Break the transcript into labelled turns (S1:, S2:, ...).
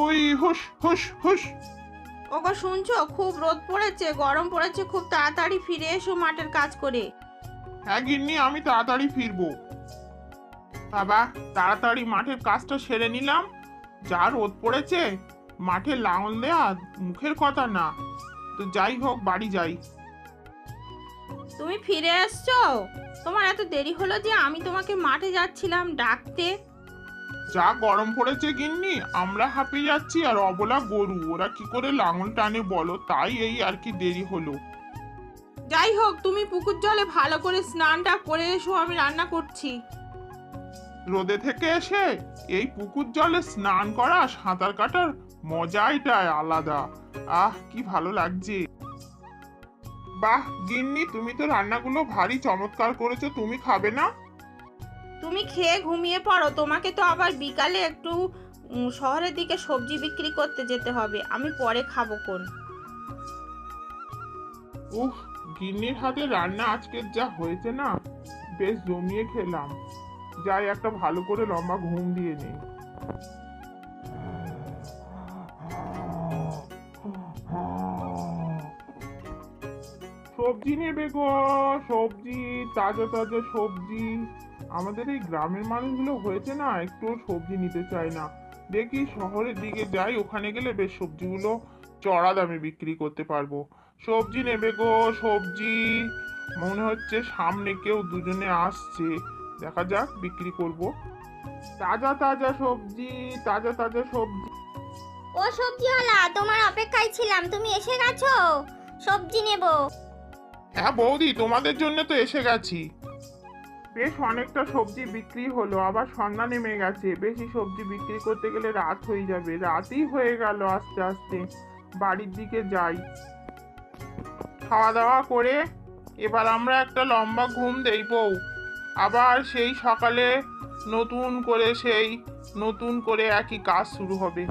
S1: হুস হুস হুস
S2: ওগো শুনছো? খুব রোদ পড়েছে গরম পড়েছে খুব তাড়াতাড়ি ফিরে এসো মাঠের কাজ করে।
S1: হ্যাঁ গিন্নি আমি তাড়াতাড়ি ফিরবো। বাবা তাড়াতাড়ি মাঠের কাজটা সেরে নিলাম। যা রোদ পড়েছে মাঠে লাঙল দেয়া মুখের কথা না। তো যাই হোক বাড়ি যাই।
S2: তুমি ফিরে এসছো? তোমার এত দেরি হলো যে আমি তোমাকে মাঠে যাচ্ছিলাম ডাকতে।
S1: যা গরম পড়েছে গিন্নি আমরা হাঁপিয়ে যাচ্ছি আর অবলা গরু ওরা কি করে লাঙল টানে বলো? তাই এই আর কি দেরি হলো।
S2: যাই হোক তুমি পুকুর জলে ভালো করে স্নানটা করে এসো আমি রান্না করছি।
S1: রোদে থেকে এসে এই পুকুর জলে স্নান করা সাঁতার কাটার মজাইটাই আলাদা। আহ কি ভালো লাগছে। বাহ গিন্নি তুমি তো রান্নাগুলো ভারী চমৎকার করেছ তুমি খাবে না?
S2: তুমি খেয়ে ঘুমিয়ে পড়ো। তোমাকে তো আবার বিকালে একটু শহরের দিকে সবজি বিক্রি করতে যেতে হবে। আমি পরে খাব কোন।
S1: উফ, গিন্নির হাতে রান্না আজকের যা হয়েছে না, বেশ জমিয়ে খেলাম। যাই, একটা ভালো করে লম্বা ঘুম দিয়ে নেই। সবজি নেবে গো, সবজি, তাজা তাজা সবজি। আমাদের এই গ্রামের মানুষগুলো হয়েছে না, একটু সবজি নিতে চায় না। দেখি শহরের দিকে যাই, ওখানে গেলে বেশ সবজিগুলো চড়া দামে বিক্রি করতে পারব। সবজি নেবে গো, সবজি। মনে হচ্ছে সামনে কেউ দুজনে আসছে। দেখা যাক, বিক্রি করব। তাজা তাজা সবজি, তাজা তাজা সবজি।
S3: ও সবজিওয়ালা, তোমার অপেক্ষায় ছিলাম। তুমি এসে গেছো? সবজি নেব।
S1: হ্যাঁ বৌদি, তোমাদের জন্য তো এসে গেছি। বেশ অনেকটা সবজি বিক্রি হলো, আবার সন্ধ্যা নেমে গেছে। বেশি সবজি বিক্রি করতে গেলে রাত হয়ে যাবে। রাতই হয়ে গেল আস্তে আস্তে। বাড়ির দিকে যাই। খাওয়া দাওয়া করে এবার আমরা একটা লম্বা ঘুম দেই, বউ। আবার সেই সকালে নতুন করে, সেই নতুন করে একই কাজ শুরু হবে।